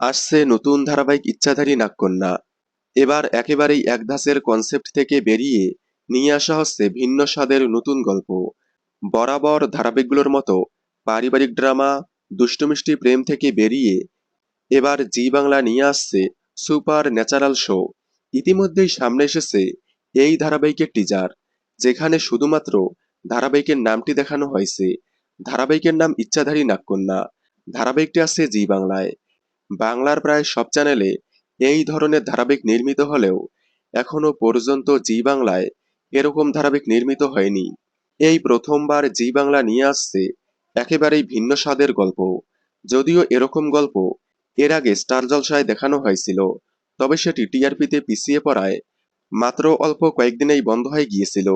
আসছে নতুন ধারাবাহিক ইচ্ছাধারী নাগকন্যা। এবার একেবারেই এক একধাঁচের কনসেপ্ট থেকে বেরিয়ে নিয়ে আসা হচ্ছে ভিন্ন স্বাদের নতুন গল্প। বরাবর ধারাবাহিকগুলোর মতো পারিবারিক ড্রামা দুষ্টুমিষ্টি প্রেম থেকে বেরিয়ে এবার জি বাংলা নিয়ে আসছে সুপার ন্যাচারাল শো। ইতিমধ্যেই সামনে এসেছে এই ধারাবাহিকের টিজার যেখানে শুধুমাত্র ধারাবাহিকের নামটি দেখানো হয়েছে। ধারাবাহিকের নাম ইচ্ছাধারী নাগকন্যা। ধারাবাহিকটি আছে জি বাংলায়। বাংলার প্রায় সব চ্যানেলে এই ধরনের ধারাবাহিক নির্মিত হলেও এখনও পর্যন্ত জি বাংলায় এরকম ধারাবাহিক নির্মিত হয়নি। এই প্রথমবার জি বাংলা নিয়ে আসছে একেবারেই ভিন্ন স্বাদের গল্প। যদিও এরকম গল্প এর আগে স্টার জলসায় দেখানো হয়েছিল, তবে সেটি টিআরপিতে পিছিয়ে পড়ায় মাত্র অল্প কয়েকদিনেই বন্ধ হয়ে গিয়েছিল।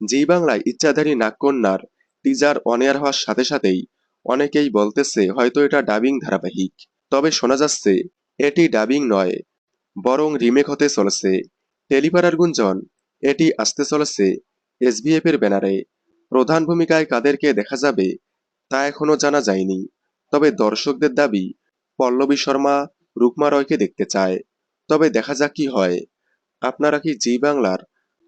জি বাংলায় ইচ্ছাধারী নাগকন্যার টিজার অনেয়ার হওয়ার সাথে সাথেই অনেকেই বলতেছে হয়তো এটা ডাবিং ধারাবাহিক। তবে শোনা যাচ্ছে, এটি ডাবিং নয়, বরং রিমেক হতে চলেছে। টেলিপাড়ার গুঞ্জন, এটি আসতে চলেছে এসবিএফ এর ব্যানারে। প্রধান ভূমিকায় কাদেরকে দেখা যাবে, তা এখনও জানা যায়নি। তবে দর্শকদের দাবি, পল্লবী শর্মা, রুকমা রয়কে দেখতে চায়। তবে দেখা যাক কি হয়। আপনারা কি জি বাংলার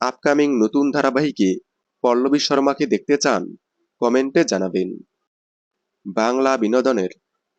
আপকামিং নতুন ধারাবাহিকে পল্লবী শর্মাকে দেখতে চান? কমেন্টে জানাবেন। বাংলা বিনোদনের